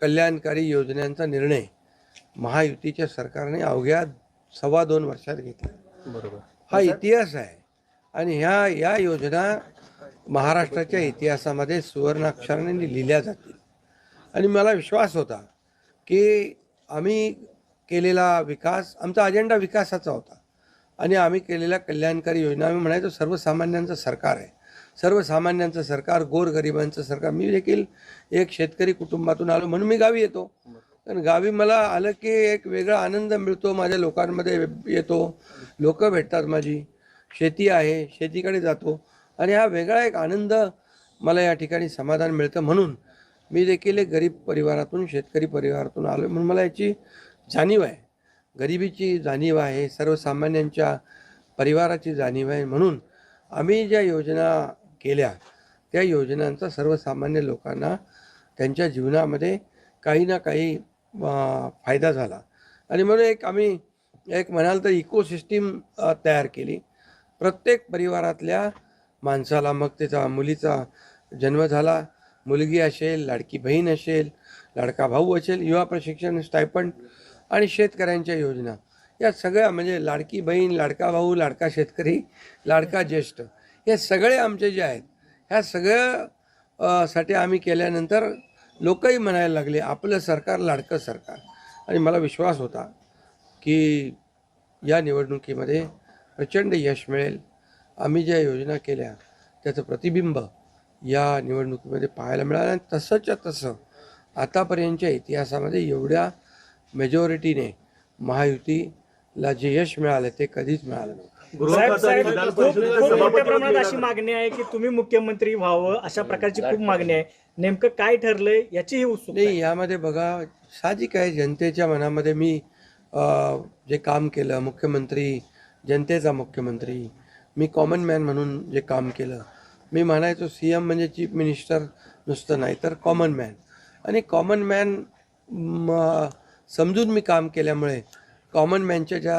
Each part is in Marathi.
कल्याणकारी योजनांचा निर्णय महायुतीच्या सरकारने अवघ्या सव्वा दोन वर्षात घेतला. बरोबर. हा इतिहास आहे. आणि ह्या या योजना महाराष्ट्राच्या इतिहासामध्ये सुवर्णाक्षराने लिहिल्या जातील. आणि मला विश्वास होता की आम्ही केलेला विकास आमचा अजेंडा विकासाचा होता. आणि आम्ही केलेल्या कल्याणकारी योजना आम्ही म्हणायचो सर्वसामान्यांचं सरकार आहे. सर्वसामान्यांचं सरकार गोरगरिबांचं सरकार. मी देखील एक शेतकरी कुटुंबातून आलो म्हणून मी गावी येतो. कारण गावी मला आलं की एक वेगळा आनंद मिळतो माझ्या लोकांमध्ये येतो. लोक भेटतात माझी. शेती आहे शेतीकडे जातो. आणि हा वेगळा एक आनंद मला या ठिकाणी समाधान मिळतं. म्हणून मी देखील एक गरीब परिवारातून शेतकरी परिवारातून आलो म्हणून मला याची जाणीव आहे. गरिबीची जाणीव आहे सर्वसामान्यांच्या परिवाराची जाणीव आहे. म्हणून आम्ही ज्या योजना केल्या. त्या योजनांचा सर्वसामान्य लोकांना त्यांच्या जीवनामध्ये काही ना काही फायदा झाला. आणि म्हणून एक आम्ही एक म्हणाल तर इकोसिस्टीम तयार केली. प्रत्येक परिवारातल्या माणसाला मग त्याचा मुलीचा जन्म झाला. मुलगी असेल लाडकी बहीण असेल लाडका भाऊ असेल युवा प्रशिक्षण स्टायपंड आणि शेतकऱ्यांच्या योजना. या सगळ्या म्हणजे लाडकी बहीण लाडका भाऊ लाडका शेतकरी लाडका ज्येष्ठ हे सगळे आमचे जे आहेत ह्या सगळ्या साठी आम्ही केल्यानंतर लोकही म्हणायला लागले आपलं सरकार लाडकं सरकार. आणि मला विश्वास होता की या निवडणुकीमध्ये प्रचंड यश मिळेल. आम्ही ज्या योजना केल्या त्याचं प्रतिबिंब या निवडणुकीमध्ये पाहायला मिळालं. आणि तसंच्या तसं आतापर्यंतच्या इतिहासामध्ये एवढ्या मेजॉरिटीने महायुतीला जे यश मिळालं ते कधीच मिळालं नव्हतं. साहेब साहेब खूप खूप मोठ्या प्रमाणात अशी मागणी आहे की तुम्ही मुख्यमंत्री व्हावं अशा प्रकारची खूप मागणी आहे. नेमकं काय ठरलंय याची ही उत्सुकता नाही. यामध्ये बघा साहजिक आहे जनतेच्या मनामध्ये मी अ, जे काम केलं मुख्यमंत्री जनतेचा मुख्यमंत्री मी कॉमन मॅन म्हणून जे काम केलं मी म्हणायचो सी एम म्हणजे चीफ मिनिस्टर नुसतं नाही तर कॉमन मॅन आणि कॉमन मॅन समजून मी काम केल्यामुळे कॉमन मॅनच्या ज्या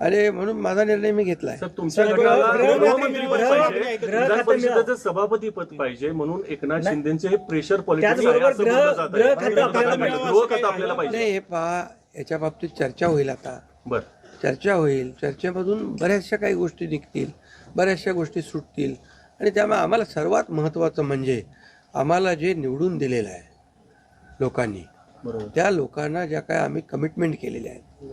आणि म्हणून माझा निर्णय मी घेतला आहे सर तुमच्या सर, गटाला गृह- गृहमंत्री पद गृह- पाहिजे. विधान परिषदेचं सभापती पद पाहिजे म्हणून एकनाथ शिंदेचे हे प्रेशर पॉलिटिक्स आहे त्याचबरोबर असं गृह- बोललं जात गृह आहे. खातं आपल्याला गृह मिळावं असं खातं आपल्याला पाहिजे. नाही हे पहा याच्या बाबतीत चर्चा होईल आता. बर. चर्चा होईल. चर्चेमधून बऱ्याचशा काही गोष्टी निघतील बऱ्याचशा गोष्टी सुटतील. आणि त्यामुळे आम्हाला सर्वात महत्त्वाचं म्हणजे आम्हाला जे निवडून दिलेलं आहे लोकांनी बरोबर. त्या लोकांना ज्या काय आम्ही कमिटमेंट केलेल्या आहेत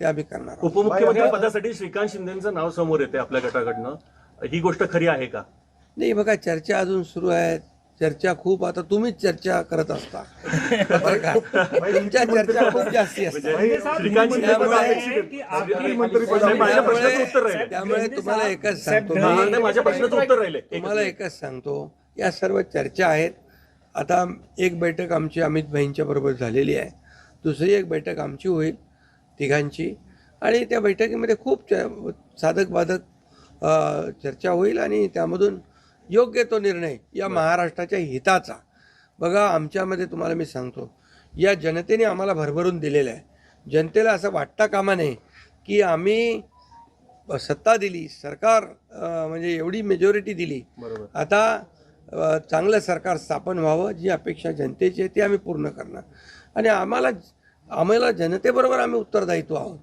ते आम्ही करणार आहोत. उपमुख्यमंत्री पदासाठी श्रीकांत शिंदेचं नाव समोर येते आपल्या गटाकडनं. ही गोष्ट खरी आहे का? नाही बघा चर्चा अजून सुरू आहे. चर्चा खूप आता तुम्हीच चर्चा करत असता. तुमच्या चर्चा खूप जास्ती असतात. श्रीकांत शिंदे पद त्यामुळे- अपेक्षित आहे. की आपली नाही, माझ्या प्रश्नाचं उत्तर राहिलं. त्यामुळे तुम्हाला एकच सांगतो. ग्रह- मी नाही, माझ्या प्रश्नाचं उत्तर राहिले. तुम्हाला एकच सांगतो. या सर्व चर्चा आहेत. आता एक बैठक आमची अमित भाईंच्या बरोबर झालेली आहे. दुसरी एक बैठक आमची होईल. तिघांची. आणि त्या बैठकीमध्ये खूप च साधक बाधक चर्चा होईल आणि त्यामधून योग्य तो निर्णय या महाराष्ट्राच्या हिताचा. बघा आमच्यामध्ये तुम्हाला मी सांगतो या जनतेने आम्हाला भरभरून दिलेलं आहे. जनतेला असं वाटता कामा नये की आम्ही सत्ता दिली सरकार म्हणजे एवढी मेजॉरिटी दिली. बरोबर. आता चांगलं सरकार स्थापन व्हावं जी अपेक्षा जनतेची आहे ती आम्ही पूर्ण करणार. आणि आम्हाला आम्हाला जनतेबरोबर आम्ही उत्तरदायित्व आहोत.